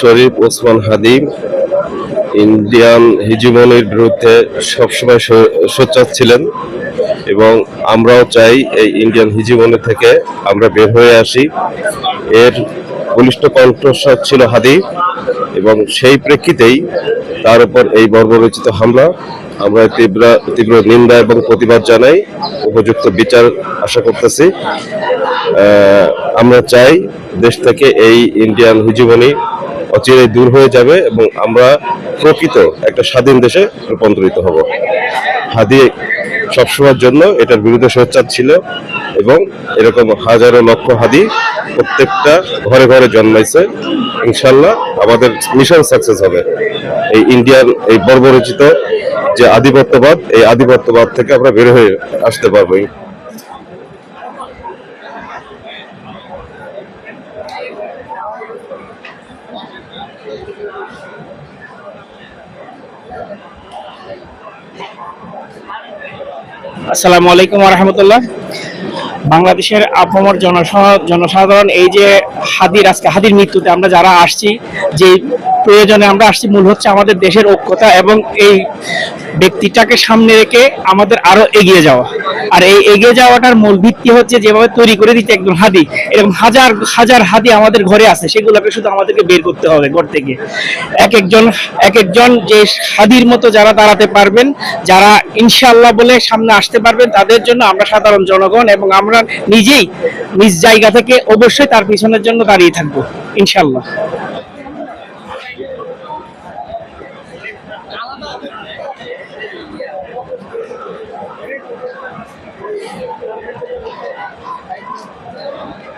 শরীফ ওসমান হাদি, Indian হিজিমনির বিরুদ্ধে সবসময় সোচ্চার ছিলেন এবং আমরাও চাই এই ইন্ডিয়ান হিজিমনি থেকে আমরা বের হয়ে আসি। এর বলিষ্ঠ কণ্ঠস্বর ছিল হাদি। এবং সেই প্রেক্ষিতেই তার উপর এই বর্বরচিত হামলা। আমরা তীব্র তীব্র নিন্দা এবং প্রতিবাদ জানাই। উপযুক্ত বিচার আশা করতেছি। আমরা চাই দেশ থেকে এই ইন্ডিয়ান হিজিমনি অচিরেই দূর হয়ে যাবে এবং আমরা প্রকৃত একটা স্বাধীন দেশে রূপান্তরিত হব। হাদি সবসময়ের জন্য এটার বিরুদ্ধে সোচ্চার ছিল এবং এরকম হাজারো লক্ষ হাদি প্রত্যেকটা ঘরে ঘরে জন্মাইছে। ইনশাল্লাহ আমাদের মিশন সাকসেস হবে। এই ইন্ডিয়ান এই বর্বরচিত যে আধিপত্যবাদ, এই আধিপত্যবাদ থেকে আমরা বের হয়ে আসতে পারব আসসালামু আলাইকুম রহমতুল্লাহ। বাংলাদেশের আপামর জনসাধারণ এই যে হাদির আজকে হাদির মৃত্যুতে আমরা যারা আসছি যে প্রয়োজনে আমরা আসছি, মূল হচ্ছে আমাদের দেশের ঐক্যতা এবং এই ব্যক্তিটাকে সামনে রেখে আমাদের আরও এগিয়ে যাওয়া। আর এই এগিয়ে যাওয়াটার মূল ভিত্তি হচ্ছে যেভাবে তৈরি করে দিতে একদম হাদি, এরকম হাজার হাজার হাদি আমাদের ঘরে আছে, সেগুলোকে শুধু আমাদেরকে বের করতে হবে ঘর থেকে। এক একজন এক একজন যে হাদির মতো যারা দাঁড়াতে পারবেন, যারা ইনশাল্লাহ বলে সামনে আসতে পারবেন, তাদের জন্য আমরা সাধারণ জনগণ এবং আমরা নিজেই নিজ জায়গা থেকে অবশ্যই তার পিছনের জন্য দাঁড়িয়ে থাকব Thank you.